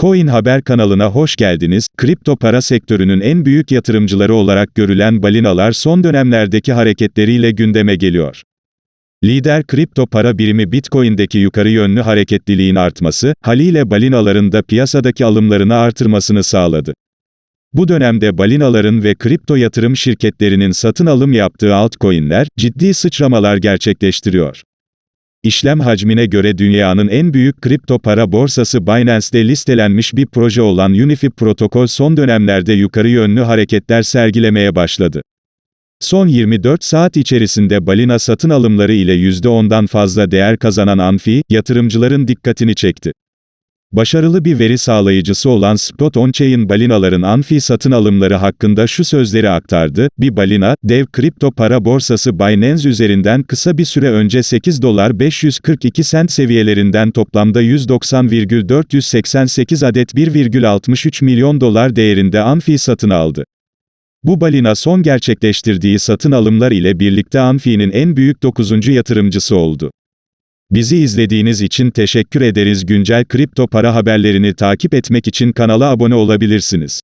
Coin Haber kanalına hoş geldiniz. Kripto para sektörünün en büyük yatırımcıları olarak görülen balinalar son dönemlerdeki hareketleriyle gündeme geliyor. Lider kripto para birimi Bitcoin'deki yukarı yönlü hareketliliğin artması, haliyle balinaların da piyasadaki alımlarını artırmasını sağladı. Bu dönemde balinaların ve kripto yatırım şirketlerinin satın alım yaptığı altcoin'ler, ciddi sıçramalar gerçekleştiriyor. İşlem hacmine göre dünyanın en büyük kripto para borsası Binance'de listelenmiş bir proje olan Unify protokol son dönemlerde yukarı yönlü hareketler sergilemeye başladı. Son 24 saat içerisinde balina satın alımları ile %10'dan fazla değer kazanan Anfi, yatırımcıların dikkatini çekti. Başarılı bir veri sağlayıcısı olan Spot On-Chain balinaların Anfi satın alımları hakkında şu sözleri aktardı, bir balina, dev kripto para borsası Binance üzerinden kısa bir süre önce 8 dolar 542 sent seviyelerinden toplamda 190,488 adet 1,63 milyon dolar değerinde Anfi satın aldı. Bu balina son gerçekleştirdiği satın alımlar ile birlikte Anfi'nin en büyük 9. yatırımcısı oldu. Bizi izlediğiniz için teşekkür ederiz. Güncel kripto para haberlerini takip etmek için kanala abone olabilirsiniz.